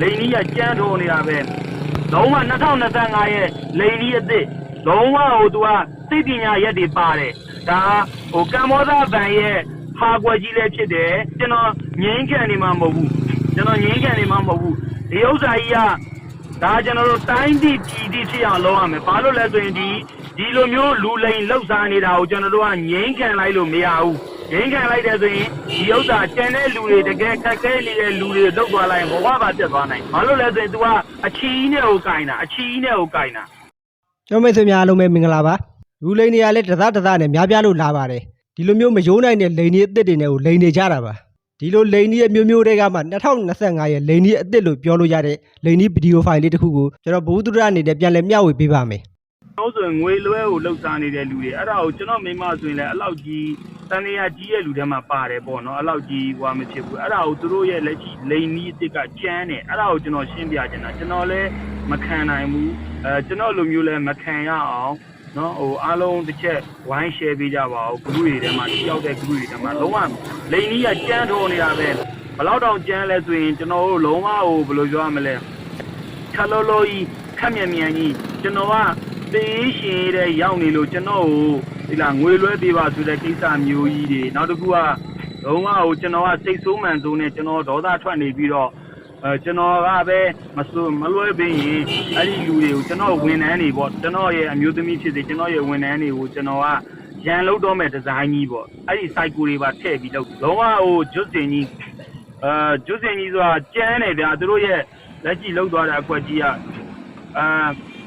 လိန်ကြီးကကြမ်းတော်နေတာပဲလုံးဝ2025ရဲ့လိန်ကြီးအစ်စ်လုံးဝဟိုသူကသိပညာရက်တွေပါတယ်ဒါဟိုကမ္ဘောဇဘန်ရဲ့ဟာကွက်ကြီးလည်းဖြစ်တယ်ကျွန်တော်ငင်းခံနေမှာမဟုတ်ဘူးကျွန်တော်ငင်းခံနေမှာမဟုတ်ဘူးဒီဥစ္စာကြီးကဒါကျွန်တော်တို့တိုင်းပြည်ပြည်တည်ဖြစ်အောင်လုပ်ရမယ်ဘာလို့လဲဆိုရင်ဒီဒီလိုမျိုးလူလိန်လှုပ်ရှားနေတာကိုကျွန်တော်တို့ကငင်းခံလိုက်လို့မရဘူး ငင်းခံလိုက်တယ်ဆိုရင်ဒီဥစ္စာကျန်တဲ့လူတွေတကယ်ခက်ခဲနေတဲ့လူတွေလောက်သွားလိုက်ရင်ဘဝပါပြတ်သွားနိုင်ဘာလို့လဲဆိုရင် तू ကအချီးနဲ့ကိုကင်တာအချီးနဲ့ကိုကင်တာကျွန်တော်မိတ်ဆွေများအားလုံးပဲမင်္ဂလာပါလူလိန်တွေကလည်းတသတသနဲ့များပြားလို့လာပါတယ်ဒီလိုမျိုးမယိုးနိုင်တဲ့လိန်တွေအစ်စ်တွေနဲ့ကိုလိန်နေကြတာပါဒီလိုလိန်တွေရဲ့မျိုးမျိုးတွေကမှ2025ရဲ့လိန်တွေအစ်စ်လို့ပြောလို့ရတဲ့လိန်ဒီဗီဒီယိုဖိုင်လေးတစ်ခုကိုကျွန်တော်ဘုသူဒ္ဒရအနေနဲ့ပြန်လည်မျှဝေပေးပါမယ် တော့ဆိုရင်ငွေလွှဲကိုလှုပ်ရှားနေတဲ့လူတွေအဲ့ဒါကိုကျွန်တော်မိမဆိုရင်လည်းအဲ့လောက်ကြီးတန်နေရကြီးရဲ့လူထဲမှာပါတယ်ပေါ့နော်အဲ့လောက်ကြီးဟွာမဖြစ်ဘူးအဲ့ဒါကိုသူတို့ရဲ့လက်ရှိလိန်နီးအစ်စ်ကကျန်းတယ်အဲ့ဒါကိုကျွန်တော်ရှင်းပြချင်တာကျွန်တော်လည်းမခံနိုင်ဘူးအဲကျွန်တော်လိုမျိုးလည်းမခံရအောင်နော်ဟိုအားလုံးတစ်ချက်ဝိုင်း share ပေးကြပါဦး group တွေထဲမှာကြောက်တဲ့ group တွေထဲမှာလုံးဝလိန်နီးကကျန်းတော်နေတာပဲဘယ်လောက်တောင်ကျန်းလဲဆိုရင်ကျွန်တော်တို့လုံးဝဟိုဘယ်လိုပြောရမလဲခက်လောလောကြီးခက်မြန်မြန်ကြီးကျွန်တော်က သေးရှင်တဲ့ရောက်နေလို့ကျွန်တော်ကိုဒီလားငွေလွှဲပေးပါဆိုတဲ့ကိစ္စမျိုးကြီးတွေနောက်တစ်ခုကလုံးဝဟိုကျွန်တော်ကစိတ်ဆိုးမှန်ဆုံးနဲ့ကျွန်တော်ဒေါသထွက်နေပြီးတော့အဲကျွန်တော်ကပဲမဆိုးမလွှဲပေးရင်အဲ့ဒီလူတွေကိုကျွန်တော်ဝန်ထမ်းတွေပေါ့ကျွန်တော်ရဲ့အမျိုးသမီးဖြစ်စေကျွန်တော်ရဲ့ဝန်ထမ်းတွေကိုကျွန်တော်ကရန်လုပ်တော့မဲ့ဒီဇိုင်းကြီးပေါ့အဲ့ဒီ cycle တွေပါထည့်ပြီးတော့လုံးဝဟိုဂျွတ်စင်ကြီးအဲဂျွတ်စင်ကြီးဆိုတာကျန်းတယ်ဗျာသူတို့ရဲ့လက်ကြည့်လောက်သွားတဲ့အကွက်ကြီးကအာ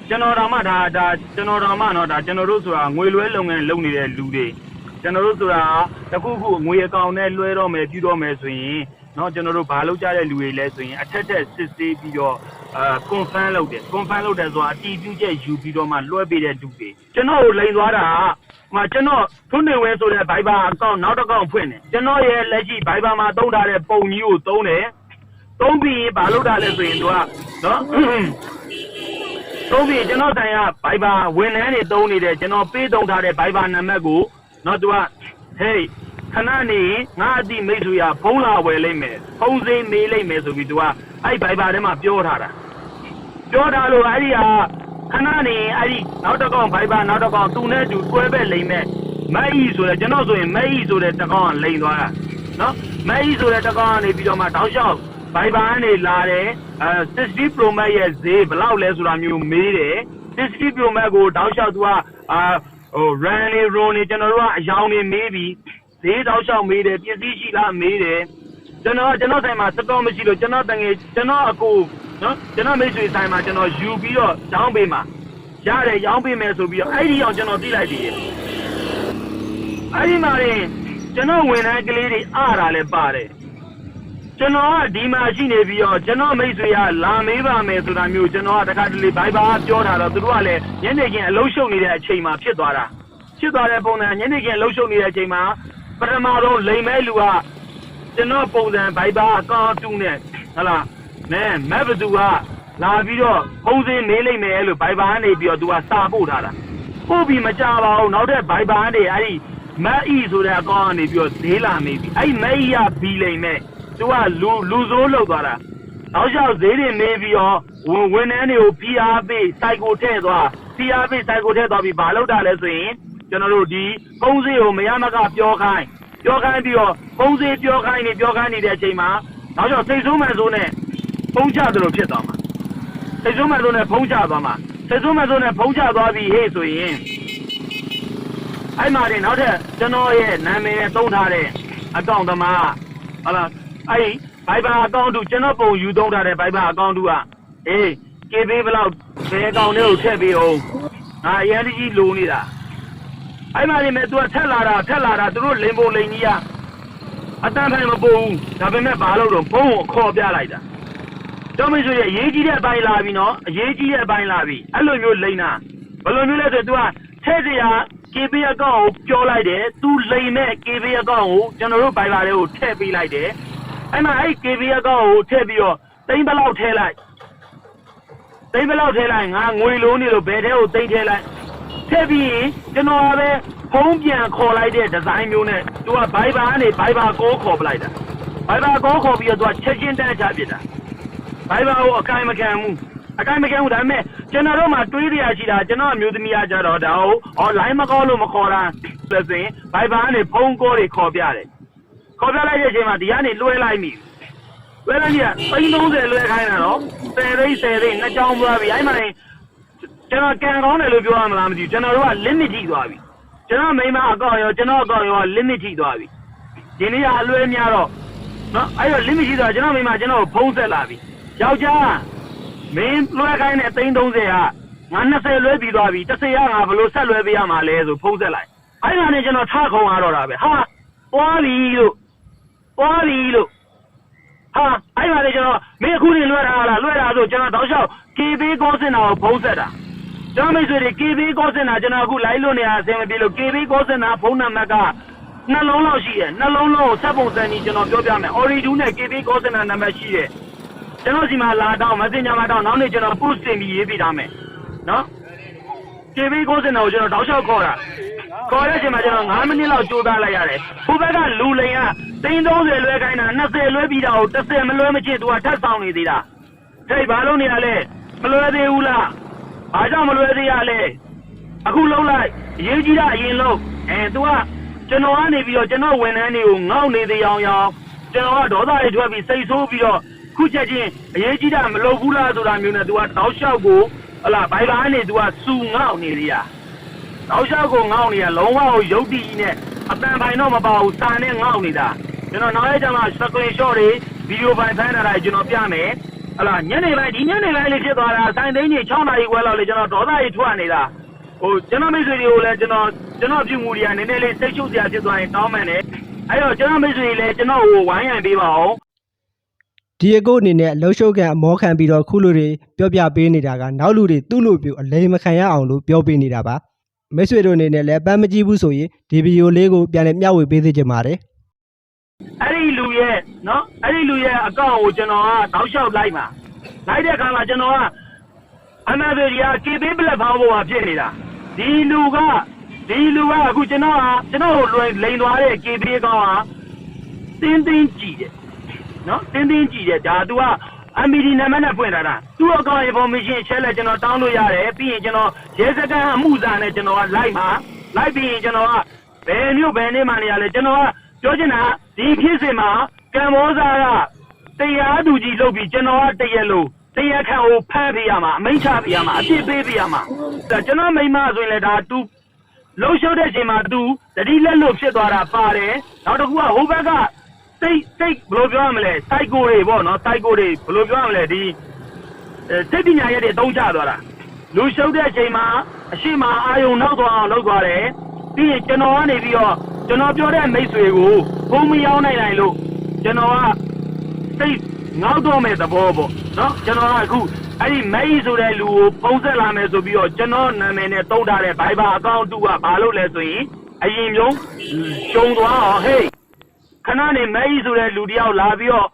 ကျွန်တော်တော်မှဒါဒါကျွန်တော်တော်မှနော်ဒါကျွန်တော်တို့ဆိုတာငွေလွှဲလုပ်ငန်းလုပ်နေတဲ့လူတွေကျွန်တော်တို့ဆိုတာတခုခုငွေအကောင်နဲ့လွှဲတော့မယ်ပြုတော့မယ်ဆိုရင်နော်ကျွန်တော်တို့ဘာလုပ်ကြတဲ့လူတွေလဲဆိုရင်အထက်ထက်စစ်ဆေးပြီးတော့အာ confirm လုပ်တယ် confirm လုပ်တယ်ဆိုတာအတီးပြုချက်ယူပြီးတော့မှလွှဲပေးတဲ့လူတွေကျွန်တော်ကိုလိန်သွားတာကမှကျွန်တော်ထွန်းနေဝဲဆိုတဲ့ Viber account နောက်တစ် account ဖွင့်တယ်ကျွန်တော်ရဲ့လက်ရှိ Viber မှာသုံးထားတဲ့ပုံကြီးကိုသုံးတယ်သုံးပြီးဘာလုပ်တာလဲဆိုရင်သူကနော် သုံးပြီးကျွန်တော်တိုင်ကဘိုင်ဘာဝန်ထမ်းတွေတုံးနေတဲ့ကျွန်တော်ပေးတုံးထားတဲ့ဘိုင်ဘာနံပါတ်ကိုတော့သူကဟေးခဏနေငါအတိမိတ်ဆွေရဖုံးလာဝယ်လိုက်မယ်ဖုံးစိမ့်မေးလိုက်မယ်ဆိုပြီးသူကအဲ့ဘိုင်ဘာထဲမှာပြောထားတာပြောထားလို့အဲ့ဒီဟာခဏနေအဲ့ဒီနောက်တစ်ကောင်ဘိုင်ဘာနောက်တစ်ကောင်သူနဲ့တူတွဲပဲလိမ့်မဲ့မက်အီဆိုတဲ့ကျွန်တော်ဆိုရင်မက်အီဆိုတဲ့တစ်ကောင်ကလိမ့်သွားတာနော်မက်အီဆိုတဲ့တစ်ကောင်ကနေပြီးတော့မှတောက်လျှောက် ဘိုင်ဘာကနေလာတယ်အဲ60 Pro Max ရဲ့ဈေးဘယ်လောက်လဲဆိုတာမျိုးမေးတယ်60 Pro Max ကိုတောက်လျှောက်သူကအာဟို run နေ roll နေကျွန်တော်တို့ကအယောင်နေမေးပြီးဈေးတောက်လျှောက်မေးတယ်ပစ္စည်းရှိလားမေးတယ်ကျွန်တော်ကျွန်တော်ဆိုင်မှာစတော့မရှိလို့ကျွန်တော်တငယ်ကျွန်တော်အကိုနော်ကျွန်တော်မိတ်ဆွေဆိုင်မှာကျွန်တော်ယူပြီးတော့ရောင်းပေးမှာရတယ်ရောင်းပေးမယ်ဆိုပြီးတော့အဲ့ဒီအောင်ကျွန်တော်သိလိုက်တယ်အဲ့ဒီမှာရင်ကျွန်တော်ဝန်ထမ်းကလေးတွေအားတာလည်းပါတယ် ကျွန်တော်ကဒီမှာရှိနေပြီးတော့ကျွန်တော်မိတ်ဆွေကလာမေးပါမယ်ဆိုတာမျိုးကျွန်တော်ကတခါတလေဘိုင်ဘာပြောထားတော့သူတို့ကလည်းညနေခင်းအလုံးရှုပ်နေတဲ့အချိန်မှာဖြစ်သွားတာဖြစ်သွားတဲ့ပုံစံညနေခင်းအလုံးရှုပ်နေတဲ့အချိန်မှာပထမဆုံးလိမ်မဲလူကကျွန်တော်ပုံစံဘိုင်ဘာအကောင့်တူနဲ့ဟလာနဲမက်ဘသူကလာပြီးတော့ဖုံးစင်းမေးလိုက်မယ်လို့ဘိုင်ဘာကနေပြီးတော့သူကစာပို့ထားတာပို့ပြီးမကြပါဘူးနောက်တဲ့ဘိုင်ဘာကနေအဲ့ဒီမက်အီဆိုတဲ့အကောင့်ကနေပြီးတော့ဈေးလာမေးပြီးအဲ့ဒီမက်အီကဘီလိမ်မဲ့ သူကလူလူဆိုးလောက်သွားတာနောက်လျှောက်ဈေးတွေမေးပြီးတော့ဝန်ဝန်ထမ်းတွေကိုဖီအားပေးစိုက်ကိုထည့်သွားဖီအားပေးစိုက်ကိုထည့်သွားပြီးဘာလုပ်တာလဲဆိုရင်ကျွန်တော်တို့ဒီပုံစံကိုမရမကပြောခိုင်းပြောခိုင်းပြီးတော့ပုံစံပြောခိုင်းနေပြောခိုင်းနေတဲ့အချိန်မှာနောက်လျှောက်စိတ်ဆိုးမှန်ဆိုးနဲ့ဖုံးချသလိုဖြစ်သွားမှာစိတ်ဆိုးမှန်ဆိုးနဲ့ဖုံးချသွားမှာစိတ်ဆိုးမှန်ဆိုးနဲ့ဖုံးချသွားပြီးဟေ့ဆိုရင်အဲ့မှာတင်နောက်ထပ်ကျွန်တော်ရဲ့နာမည်နဲ့သုံးထားတဲ့အကောင့်သမားဟုတ်လား အဲ့ဒီဘိုင်ဘာအကောင့်တူကျွန်တော်ပုံယူသုံးထားတဲ့ဘိုင်ဘာအကောင့်တူကအေးကေပေးဘယ်လောက်ဘယ်အကောင့်ထဲကိုထည့်ပေးအောင်ငါအရင်ကြီးလိုနေတာအဲ့မှာနေမဲ့ तू ထက်လာတာထက်လာတာသူတို့လိန်ပုံလိန်ကြီးကအတန်းထိုင်မပုံဘူးဒါပေမဲ့ဘာလို့တော့ဘုံကိုခေါ်ပြလိုက်တာတော့မင်းဆိုရရေးကြီးတဲ့အပိုင်းလာပြီနော်အရေးကြီးတဲ့အပိုင်းလာပြီအဲ့လိုမျိုးလိန်တာဘယ်လိုမျိုးလဲဆို तू ကထည့်စရာ KB အကောင့်ကိုပြောလိုက်တယ်။ तू လိန်မဲ့ KB အကောင့်ကိုကျွန်တော်တို့ဘိုင်ဘာတွေကိုထည့်ပေးလိုက်တယ်။ အဲ့မှာအဲ့ KB အကောင့်ကိုထည့်ပြီးတော့တိမ့်ဘလောက်ထည့်လိုက်။တိမ့်ဘလောက်ထည့်လိုက်ငါငွေလုံးနေလို့ဘယ်ထဲကိုတိမ့်ထည့်လိုက်။ထည့်ပြီးရင်ကျွန်တော်ကပဲဖုံးပြန်ခေါ်လိုက်တဲ့ဒီဇိုင်းမျိုးနဲ့ तू ကဘိုင်ဘာကနေဘိုင်ဘာကိုခေါ်ပလိုက်တာ။ဘိုင်ဘာကိုခေါ်ပြီးတော့ तू ကချက်ချင်းတန်းချပြစ်တာ။ဘိုင်ဘာကိုအကိုင်မခံဘူးအကိုင်မခံဘူးဒါပေမဲ့ကျွန်တော်တို့မှတွေးရရှိတာကျွန်တော်အမျိုးသမီးကကြတော့ဒါကိုအော်လိုင်းမကောလို့မခေါ်တာဆိုရင်ဘိုင်ဘာကနေဖုန်းကောတွေခေါ်ပြတယ် ခေါ်ပြလိုက်တဲ့အချိန်မှာဒီကနေလွှဲလိုက်မိလွှဲလိုက်ကြီးက330လွှဲခိုင်းတာနော်10သိန်း10သိန်းနှစ်ချောင်းသွားပြီအဲ့မှာကျွန်တော်ကန်ကောင်းတယ်လို့ပြောရမလားမသိဘူးကျွန်တော်တို့က limit ကြီးသွားပြီကျွန်တော်မိမအကောင့်ရောကျွန်တော်အကောင့်ရော limit ကြီးသွားပြီဒီနေ့ကအလွှဲများတော့နော်အဲ့တော့ limit ရှိတော့ကျွန်တော်မိမကျွန်တော်ဖုံးဆက်လာပြီယောက်ျားမင်းလွှဲခိုင်းတဲ့အသိန်း30ကငါ20လွှဲပြီးသွားပြီ30ကငါဘလို့ဆက်လွှဲပေးရမှာလဲဆိုဖုံးဆက်လိုက်အဲ့ဒါနဲ့ကျွန်တော်ထခုံရတော့တာပဲဟာပွားပြီလို့ ပွားပြီလို့ဟာအဲ့ဒါနဲ့ကျွန်တော်မင်းအခုနေလွှဲတာလားလွှဲတာဆိုကျွန်တော်တောက်လျှောက် KB ကောစင်တာကိုဖုံးဆက်တာကျွန်တော်မိတ်ဆွေတွေ KB ကောစင်တာကျွန်တော်အခု live လွှင့်နေရအဆင်မပြေလို့ KB ကောစင်တာဖုန်းနံပါတ်ကနှလုံးလောက်ရှိတယ်နှလုံးလုံးကိုစက်ပုံစံကြီးကျွန်တော်ပြောပြမယ် Origin နဲ့ KB ကောစင်တာနံပါတ်ရှိတယ်ကျွန်တော်စီမှာလာတော့ Messenger မှာတော့နောက်နေ့ကျွန်တော် post တင်ပြီးရေးပြထားမယ်နော် KB ကောစင်တာကိုကျွန်တော်တောက်လျှောက်ခေါ်တာခေါ်တဲ့အချိန်မှာကျွန်တော်9မိနစ်လောက်ကြိုးစားလိုက်ရတယ်ဟိုဘက်ကလူလိန်က သိန်း30လွှဲခိုင်းတာ20လွှဲပြီးတာကို30မလွှဲမချင်သူကထပ်ဆောင်နေသေးတာဟေးဘာလို့နေရလဲမလွှဲသေးဘူးလားဘာကြောင့်မလွှဲသေးရလဲ အခုလုံးလိုက်အရေးကြီးတာအရင်လုံးအဲ तू ကကျွန်တော်ကနေပြီးတော့ကျွန်တော်ဝန်ထမ်းတွေကိုငေါ့နေသေးအောင်ရောင်ကျွန်တော်ကဒေါသတွေထွက်ပြီးစိတ်ဆိုးပြီးတော့ခုချက်ချင်းအရေးကြီးတာမလုပ်ဘူးလားဆိုတာမျိုးနဲ့ तू ကတောက်လျှောက်ကိုဟလာဘိုင်ဘာကနေ तू ကစူငေါ့နေသေးတာတောက်လျှောက်ကိုငေါ့နေရလုံးဝကိုရုပ်တည်နဲ့အတန်ပိုင်တော့မပါဘူးစာနဲ့ငေါ့နေတာ ကျွန်တော်နောက်ရကြမှာ screen shot တွေဗီဒီယိုပိုင်ဖမ်းတာတွေကျွန်တော်ပြမယ်ဟလာညနေပိုင်းဒီညနေပိုင်းလေးဖြစ်သွားတာစိုင်းသိန်းကြီး6နာရီခွဲလောက်လေကျွန်တော်ဒေါသကြီးထွက်နေတာဟိုကျွန်တော်မိတ်ဆွေတွေကိုလည်းကျွန်တော်ကျွန်တော်ပြုမှုတွေကနည်းနည်းလေးစိတ်ချုပ်စရာဖြစ်သွားရင်တောင်းပန်တယ်အဲ့တော့ကျွန်တော်မိတ်ဆွေတွေလည်းကျွန်တော်ကိုဝိုင်းရံပေးပါအောင်ဒီအကိုအနေနဲ့လှုပ်ရှုပ်ကန်အမောခံပြီးတော့ခုလူတွေပြောပြပေးနေတာကနောက်လူတွေသူ့လိုပြအလိမ်မခံရအောင်လို့ပြောပေးနေတာပါမိတ်ဆွေတို့အနေနဲ့လည်းပန်းမကြည့်ဘူးဆိုရင်ဒီဗီဒီယိုလေးကိုပြန်လည်မျှဝေပေးသေးချင်ပါတယ် အဲ့ဒီလူရဲ့နော်အဲ့ဒီလူရဲ့အကောင့်ကိုကျွန်တော်ကတောက်လျှောက်လိုက်ပါလိုက်တဲ့အခါမှာကျွန်တော်ကအနာဒေရီက KB ပလက်ဖောင်းပေါ်မှာဖြစ်နေတာဒီလူကဒီလူကအခုကျွန်တော်ကကျွန်တော်ကိုလွင်လိန်သွားတဲ့ KB ကောင်ကတင်းတင်းကြည့်တယ်နော်တင်းတင်းကြည့်တယ်ဒါ तू က MBD နံပါတ်နဲ့ဖွင့်ထားတာသူ့အကောင့် information အချက်လက်ကျွန်တော်တောင်းလို့ရတယ်ပြီးရင်ကျွန်တော်ရဲစခန်းအမှုစာနဲ့ကျွန်တော်ကလိုက်ပါလိုက်ပြီးရင်ကျွန်တော်ကဘယ်မျိုးဘယ်နေ့မှနေရလဲကျွန်တော်က ပြောချင်တာဒီဖြစ်စဉ်မှာကံမောစာကတရားသူကြီးလုပ်ပြီးကျွန်တော်ကတရက်လို့တရားခံကိုဖမ်းပေးရမှာအမိန့်ချပေးရမှာအပြစ်ပေးပေးရမှာဒါကျွန်တော်မိမဆိုရင်လည်းဒါ तू လှုပ်ရှုပ်တဲ့အချိန်မှာ तू တတိလက်လို့ဖြစ်သွားတာပါတယ်နောက်တစ်ခုကဟိုဘက်ကစိတ်စိတ်ဘယ်လိုပြောရမလဲစိုက်ကိုတွေပေါ့နော်စိုက်ကိုတွေဘယ်လိုပြောရမလဲဒီအဲစိတ်ပညာရက်တွေတုံးချသွားတာလူရှုပ်တဲ့အချိန်မှာအရှိမအာယုံနောက်သွားအောင်လုပ်သွားတယ်ပြီးရင်ကျွန်တော်ကနေပြီးတော့ ကျွန်တော်ပြောတဲ့မိတ်ဆွေကိုဘုံမရောက်နိုင်နိုင်လို့ကျွန်တော်ကစိတ်ငေါက်တော့မဲ့သဘောပေါ့နော်ကျွန်တော်ကအခုအဲ့ဒီမဲကြီးဆိုတဲ့လူကိုပုံဆက်လာမယ်ဆိုပြီးတော့ကျွန်တော်နာမည်နဲ့တုံးထားတဲ့ Viber အကောင့်တူကဘာလို့လဲဆိုရင်အရင်မျိုးရှုံသွားအောင်ဟေးခဏနေမဲကြီးဆိုတဲ့လူတယောက်လာပြီးတော့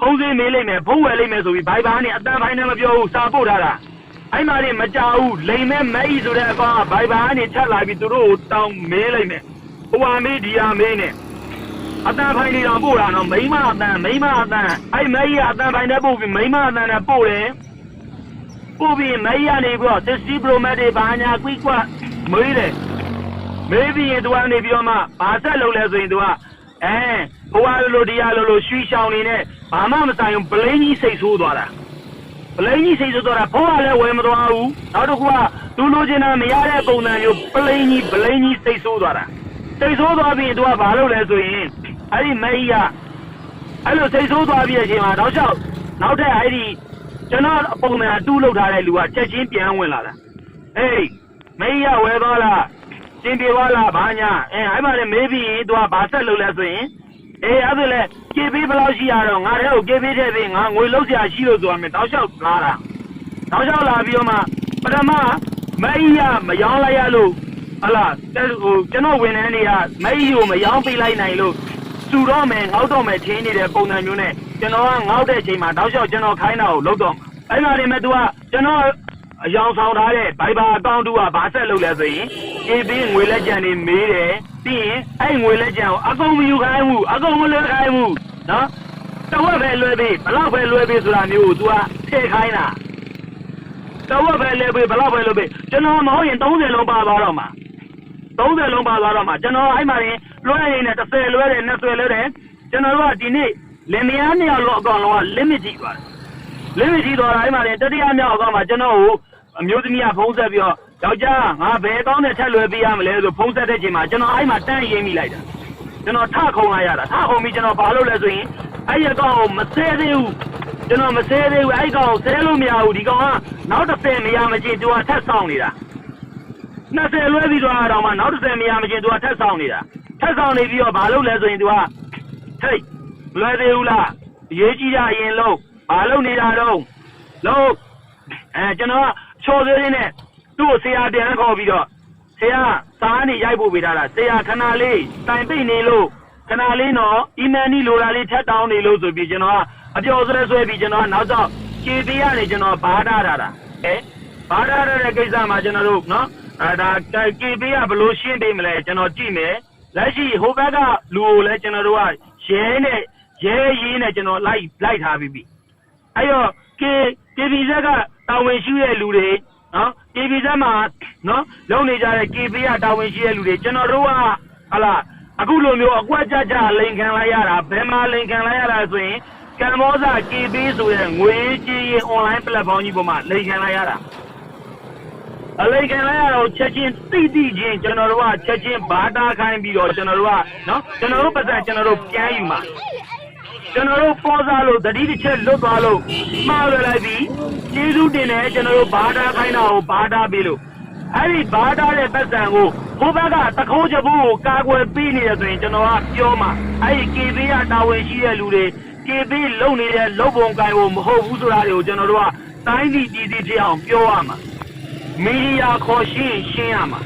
ဖုံးစင်းမေးလိုက်မယ်ဖုံးဝယ်လိုက်မယ်ဆိုပြီး Viber နဲ့အတန်ပိုင်းနဲ့မပြောဘူးစာပို့ထားတာအဲ့မှာလေးမကြဘူးလိမ်မဲ့မဲကြီးဆိုတဲ့အကောင့်က Viber ကနေချက်လာပြီးသူတို့ကိုတောင်းမေးလိုက်မယ် ဟိုဟာမေးဒီဟာမေးနဲ့အတန်ဖိုင်နေတော့ပို့တာနော်မိမအတန်မိမအတန်အဲ့မဲကြီးကအတန်ဖိုင်နဲ့ပို့ပြီးမိမအတန်နဲ့ပို့တယ်ပို့ပြီးမဲကြီးကနေပြီးတော့60 Pro Max တွေဘာညာကွိကွမေးတယ်မေးပြီးရင်သူကနေပြီးတော့မှဘာဆက်လုပ်လဲဆိုရင်သူကအဲဘဝလိုလိုတရားလိုလိုရွှီရှောင်နေနဲ့ဘာမှမဆိုင်ဘူးပလိန်ကြီးစိတ်ဆိုးသွားတာပလိန်ကြီးစိတ်ဆိုးသွားတာဘဝလည်းဝယ်မသွားဘူးနောက်တစ်ခုကသူလိုချင်တာမရတဲ့ပုံစံမျိုးပလိန်ကြီးပလိန်ကြီးစိတ်ဆိုးသွားတာ စိတ်ဆိုးသွားပြီးရင်သူကဘာလုပ်လဲဆိုရင်အဲ့ဒီမေကြီးကအဲ့လိုစိတ်ဆိုးသွားပြီးတဲ့အချိန်မှာနောက်လျှောက်နောက်ထပ်အဲ့ဒီကျွန်တော်အပုံမှန်အတူးလောက်ထားတဲ့လူကချက်ချင်းပြန်ဝင်လာတာအေးမေကြီးကဝယ်သွားလားကျင်ပြေသွားလားဘာညာအဲအဲ့မှာလည်းမေးပြီးရင်သူကဘာဆက်လုပ်လဲဆိုရင်အေးအဲ့ဒါလေကေပေးဘယ်လောက်ရှိရတော့ငါတဲ့ကိုကေပေးတဲ့ပြင်ငါငွေလုံးစရာရှိလို့ဆိုတာမယ်တောက်လျှောက်လာတာတောက်လျှောက်လာပြီးတော့မှပထမမေကြီးကမယောင်းလိုက်ရလို့ ဟလာဟိုကျွန်တော်ဝန်ထမ်းတွေကမေကြီးကိုမယောင်းပေးလိုက်နိုင်လို့စူတော့မယ်ငေါက်တော့မယ်ချင်းနေတဲ့ပုံစံမျိုးနဲ့ကျွန်တော်ကငေါက်တဲ့အချိန်မှာတောက်လျှောက်ကျွန်တော်ခိုင်းတာကိုလုပ်တော့အဲ့မှာနေမဲ့ तू ကကျွန်တော်အယောင်ဆောင်ထားတဲ့ Viber အကောင့်တူကဘာဆက်လုပ်လဲဆိုရင် KB ငွေလက်ကျန်နေမေးတယ်ပြီးရင်အဲ့ငွေလက်ကျန်ကိုအကုန်မယူခိုင်းဘူးအကုန်မလွှဲခိုင်းဘူးနော်တဝက်ပဲလွယ်ပြီဘလောက်ပဲလွယ်ပြီဆိုတာမျိုးကို तू ကထည့်ခိုင်းတာတဝက်ပဲလွယ်ပြီဘလောက်ပဲလွယ်ပြီကျွန်တော်မဟုတ်ရင်30လုံးပါသွားတော့မှာ 30လုံးပါသွားတော့မှာကျွန်တော်အဲ့မှာရင်လွှဲရင်နဲ့30လွှဲတယ်20လွှဲတယ်ကျွန်တော်တို့ကဒီနေ့လင်မယားနှစ်ယောက်လောက်အကောင်လုံးက limit ကြည့်သွားတယ် limit ကြည့်သွားတာအဲ့မှာရင်တတိယမြောက်အကောင်မှာကျွန်တော်ကိုအမျိုးသမီးကဖုံးဆက်ပြီးတော့ယောက်ျားငါဘယ်ကောင်းနဲ့ထက်လွယ်ပေးရမလဲဆိုဖုံးဆက်တဲ့ချိန်မှာကျွန်တော်အဲ့မှာတန်းရင်းမိလိုက်တာကျွန်တော်ထခုံလိုက်ရတာထခုံပြီးကျွန်တော်ဘာလုပ်လဲဆိုရင်အဲ့ဒီကောင်ကိုမဆဲသေးဘူးကျွန်တော်မဆဲသေးဘူးအဲ့ဒီကောင်ကိုဆဲလို့မရဘူးဒီကောင်ကနောက်တစ်ဆယ်မရမချင်းသူကထက်ဆောင်နေတာ 20လွဲပြီးတော့တော့မှနောက်တစ်ဆယ်မရမချင်းသူကထက်ဆောင်နေတာထက်ဆောင်နေပြီးတော့ဘာလုပ်လဲဆိုရင်သူကဟေးမလွဲသေးဘူးလားအရေးကြီးတာအရင်လုံးဘာလုပ်နေတာတော့လုံးအဲကျွန်တော်ကချော်သေးသေးနဲ့သူ့ကိုဆရာပြန်ခေါ်ပြီးတော့ဆရာစားနေရိုက်ဖို့ပေးထားတာဆရာခဏလေးတိုင်ပိတ်နေလို့ခဏလေးနော်အီမန်နီလိုလာလေးထပ်တောင်းနေလို့ဆိုပြီးကျွန်တော်ကအပျော်စရဲဆွဲပြီးကျွန်တော်ကနောက်တော့ခြေပေးရနေကျွန်တော်ဘာထားတာအဲဘာထားတဲ့ကိစ္စမှာကျွန်တော်တို့နော် အဲဒါခြေပေးရဘလို့ရှင်းပေးမလဲကျွန်တော်ကြည့်မယ်လက်ရှိဟိုဘက်ကလူကိုလည်းကျွန်တော်တို့ကရဲနဲ့ရဲရေးနဲ့ကျွန်တော်လိုက်လိုက်ထားပြီးပြီအဲ့တော့ကေကေဗီဇက်ကတာဝန်ရှိတဲ့လူတွေနော်ကေဗီဇက်မှာနော်လုံနေကြတဲ့ကေဗီကတာဝန်ရှိတဲ့လူတွေကျွန်တော်တို့ကဟလာအခုလိုမျိုးအကွက်ကြကြလိန်ခံလိုက်ရတာဘယ်မှာလိန်ခံလိုက်ရတာဆိုရင်ကမ္ဘောဇာကေဗီဆိုတဲ့ငွေကြေးရေး online platform ကြီးပေါ်မှာလိန်ခံလိုက်ရတာ အလိန်ခံလိုက်ရတော့ချက်ချင်းတိတိချင်းကျွန်တော်တို့ကချက်ချင်းဘာတာခိုင်းပြီးတော့ကျွန်တော်တို့ကနော်ကျွန်တော်တို့ပတ်စံကျွန်တော်တို့ပြန်ယူမှာကျွန်တော်တို့ပေါ်စားလို့တတိတစ်ချက်လွတ်သွားလို့မှားလွယ်လိုက်ပြီကျေးဇူးတင်တယ်ကျွန်တော်တို့ဘာသာခိုင်းတာကိုဘာသာပေးလို့အဲ့ဒီဘာသာတဲ့ပတ်စံကိုဘိုးဘက်ကတခိုးချဘူးကိုကာကွယ်ပေးနေတယ်ဆိုရင်ကျွန်တော်ကပြောမှာအဲ့ဒီ KB ကတာဝန်ရှိတဲ့လူတွေ KB လုံနေတဲ့လုံပုံကိုင်ကိုမဟုတ်ဘူးဆိုတာတွေကိုကျွန်တော်တို့ကတိုင်းပြည်ပြည်စီဖြစ်အောင်ပြောရမှာ မီဒီယာခေါ်ရှင်းရှင်းရမှာ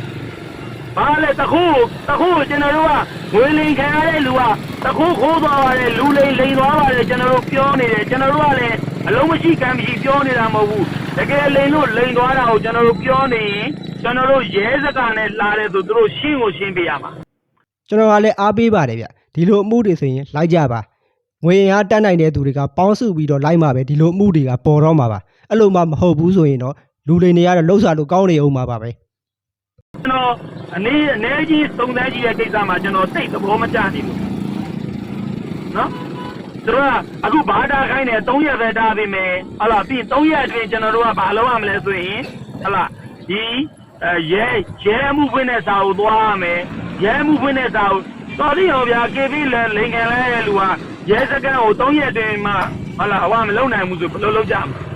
ဘာလဲတခုတခုကျွန်တော်တို့ကငွေလိန်ခံရတဲ့လူကတခုခိုးသွားပါတယ်လူလိန်လိန်သွားပါတယ်ကျွန်တော်တို့ပြောနေတယ်ကျွန်တော်တို့ကလည်းအလုံးမရှိကံမရှိပြောနေတာမဟုတ်ဘူးတကယ်လိန်လို့လိန်သွားတာကိုကျွန်တော်တို့ပြောနေရင်ကျွန်တော်တို့ရဲစကားနဲ့လာတယ်ဆိုသူတို့ရှင်းကိုရှင်းပေးရမှာကျွန်တော်ကလည်းအားပေးပါတယ်ဗျဒီလိုအမှုတွေဆိုရင်လိုက်ကြပါငွေအင်အားတက်နိုင်တဲ့သူတွေကပေါင်းစုပြီးတော့လိုက်မှာပဲဒီလိုအမှုတွေကပေါ်တော့မှာပါအဲ့လိုမှမဟုတ်ဘူးဆိုရင်တော့ လူလိန်တွေကတော့လှုပ်ရှားလို့ကောင်းနေအောင်မှာပါပဲကျွန်တော်အနေအနေကြီးစုံစမ်းကြည့်တဲ့ကိစ္စမှာကျွန်တော်စိတ်သဘောမကျနေဘူးနော်သူတို့ကအခုဘာတာခိုင်းတယ်3ရက်ပဲတားပေးမယ်ဟလာပြီး3ရက်အတွင်းကျွန်တော်တို့ကဘာလုပ်ရမလဲဆိုရင်ဟလာဒီအဲရဲရဲမှုဖွင့်တဲ့စာကိုသွားရမယ်ရဲမှုဖွင့်တဲ့စာကိုတော်ပြီဟောဗျာ KB လဲလိန်ကန်လဲတဲ့လူကရဲစကန်ကို3ရက်အတွင်းမှဟလာဟောမလုံနိုင်ဘူးဆိုဘယ်လိုလုပ်ကြမလဲ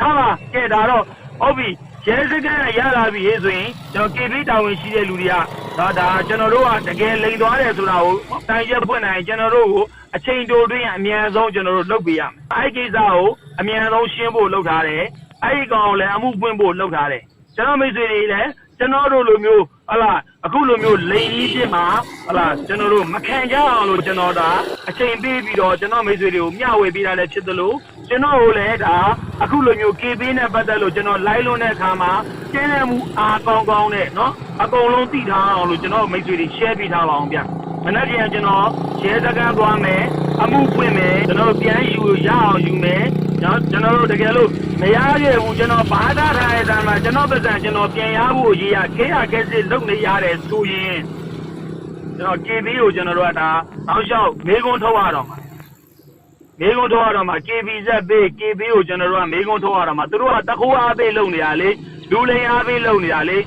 ဟာပါကဲဒါတော့ဟုတ်ပြီရဲစခန်းရလာပြီဟေးဆိုရင်ကျွန်တော် KB တာဝန်ရှိတဲ့လူတွေကဒါဒါကျွန်တော်တို့ကတကယ်လိန်သွားတယ်ဆိုတာကိုတိုင်ရက်ဖွင့်နိုင်ကျွန်တော်တို့ကိုအချိန်တိုတွင်းအမြန်ဆုံးကျွန်တော်တို့လုပ်ပေးရမယ်အဲ့ဒီကိစ္စကိုအမြန်ဆုံးရှင်းဖို့လုပ်ထားတယ်အဲ့ဒီကောင်ကိုလည်းအမှုပွင့်ဖို့လုပ်ထားတယ်ကျွန်တော်မိတ်ဆွေတွေလည်းကျွန်တော်တို့လိုမျိုးဟလာအခုလိုမျိုးလိန်ကြီးဖြစ်မှာဟလာကျွန်တော်တို့မခံကြအောင်လို့ကျွန်တော်ဒါအချိန်ပေးပြီးတော့ကျွန်တော်မိတ်ဆွေတွေကိုမျှဝေပေးတာလည်းဖြစ်သလို ကျွန်တော်ကိုလည်းဒါအခုလိုမျိုး KB နဲ့ပတ်သက်လို့ကျွန်တော် live လွန်တဲ့အခါမှာကျင်းတဲ့မှုအားကောင်းကောင်းနဲ့เนาะအကုန်လုံးသိထားအောင်လို့ကျွန်တော်မိတ်ဆွေတွေ share ပေးထားပါအောင်ဗျမနေ့ကကျွန်တော်ရဲစခန်းသွားမယ်အမှုပွင့်မယ်ကျွန်တော်ပြန်ယူရအောင်ယူမယ်နော်ကျွန်တော်တို့တကယ်လို့မရခဲ့ဘူးကျွန်တော်ဘာသာထားတဲ့တမ်းမှာကျွန်တော်ပတ်စံကျွန်တော်ပြန်ရဖို့ရေးရခဲရခဲစစ်လုပ်နေရတယ်ဆိုရင်ကျွန်တော် KB ကိုကျွန်တော်တို့ကဒါအောက်လျှောက်မေးခွန်းထုတ်ရတော့မှာ မေးခွန်းထုတ်ရတော့မှာ KB ဇက်ပေး KB ကိုကျွန်တော်တို့ကမေးခွန်းထုတ်ရတော့မှာသူတို့ကတခိုးအားပေးလုပ်နေတာလေလူလိန်အားပေးလုပ်နေတာလေ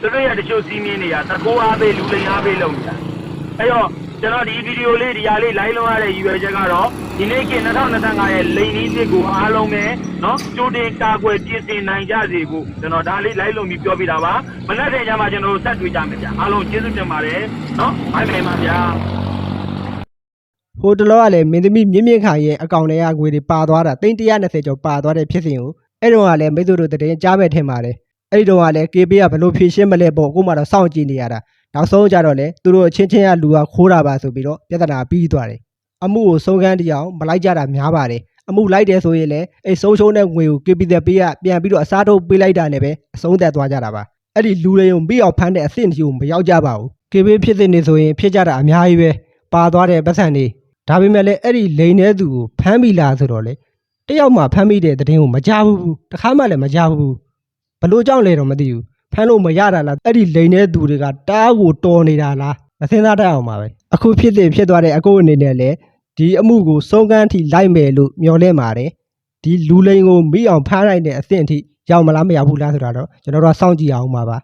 သူတို့ရတချို့စီးမင်းနေတာတခိုးအားပေးလူလိန်အားပေးလုပ်နေတာ အဲ့တော့ကျွန်တော်ဒီဗီဒီယိုလေးဒီဟာလေး live လုပ်ရတဲ့ရည်ရွယ်ချက်ကတော့ဒီနေ့က2025ရဲ့လိန်နီးစစ်ကိုအားလုံးပဲเนาะကြိုတင်ကာကွယ်ပြင်ဆင်နိုင်ကြစေဖို့ကျွန်တော်ဒါလေး live လုပ်ပြီးပြောပြတာပါမနက်ဖြန်ကျမှကျွန်တော်တို့ဆက်တွေ့ကြမယ်ဗျာအားလုံးကျေးဇူးတင်ပါတယ်เนาะဘိုင်ဘိုင်ပါဗျာ ဟိုတလောကလည်းမင်းသမီးမြင့်မြင့်ခိုင်ရဲ့အကောင့်ထဲကငွေတွေပါသွားတာသိန်း120ကျော်ပါသွားတဲ့ဖြစ်စဉ်ကိုအဲ့တော့ကလည်းမိတ်ဆွေတို့တရင်ကြားပဲထင်ပါတယ်အဲ့ဒီတော့ကလည်း KB ကဘလို့ဖြည့်ရှင်းမလဲပေါ့အခုမှတော့စောင့်ကြည့်နေရတာနောက်ဆုံးကြတော့လေသူတို့အချင်းချင်းကလူကခိုးတာပါဆိုပြီးတော့ပြဿနာပြီးသွားတယ်အမှုကိုဆုံးခန်းတရားမလိုက်ကြတာများပါတယ်အမှုလိုက်တယ်ဆိုရင်လည်းအဲ့ဆုံးရှုံးတဲ့ငွေကို KB တဲ့ပေးကပြန်ပြီးတော့အစားထိုးပေးလိုက်တာနဲ့ပဲအဆုံးသက်သွားကြတာပါအဲ့ဒီလူတွေကိုပြီးအောင်ဖမ်းတဲ့အဆင့်အထိကိုမရောက်ကြပါဘူး KB ဖြစ်တဲ့နေဆိုရင်ဖြစ်ကြတာအများကြီးပဲပါသွားတဲ့ပတ်စံတွေ ဒါပေမဲ့လည်းအဲ့ဒီလိန်တဲ့သူကိုဖမ်းမိလားဆိုတော့လေတယောက်မှဖမ်းမိတဲ့တဲ့တင်ကိုမကြဘူးတခါမှလည်းမကြဘူးဘလို့ကြောင့်လဲတော့မသိဘူးဖမ်းလို့မရတာလားအဲ့ဒီလိန်တဲ့သူတွေကတားကိုတော်နေတာလားမစင်းသားတတ်အောင်ပါပဲအခုဖြစ်တဲ့ဖြစ်သွားတဲ့အကိုအနေနဲ့လည်းဒီအမှုကိုစုံကန်းထိလိုက်မယ်လို့မျှော်လင့်ပါတယ်ဒီလူလိန်ကိုမိအောင်ဖမ်းလိုက်တဲ့အဆင့်အထိရောက်မလားမရောက်ဘူးလားဆိုတာတော့ကျွန်တော်တို့ကစောင့်ကြည့်အောင်ပါပါ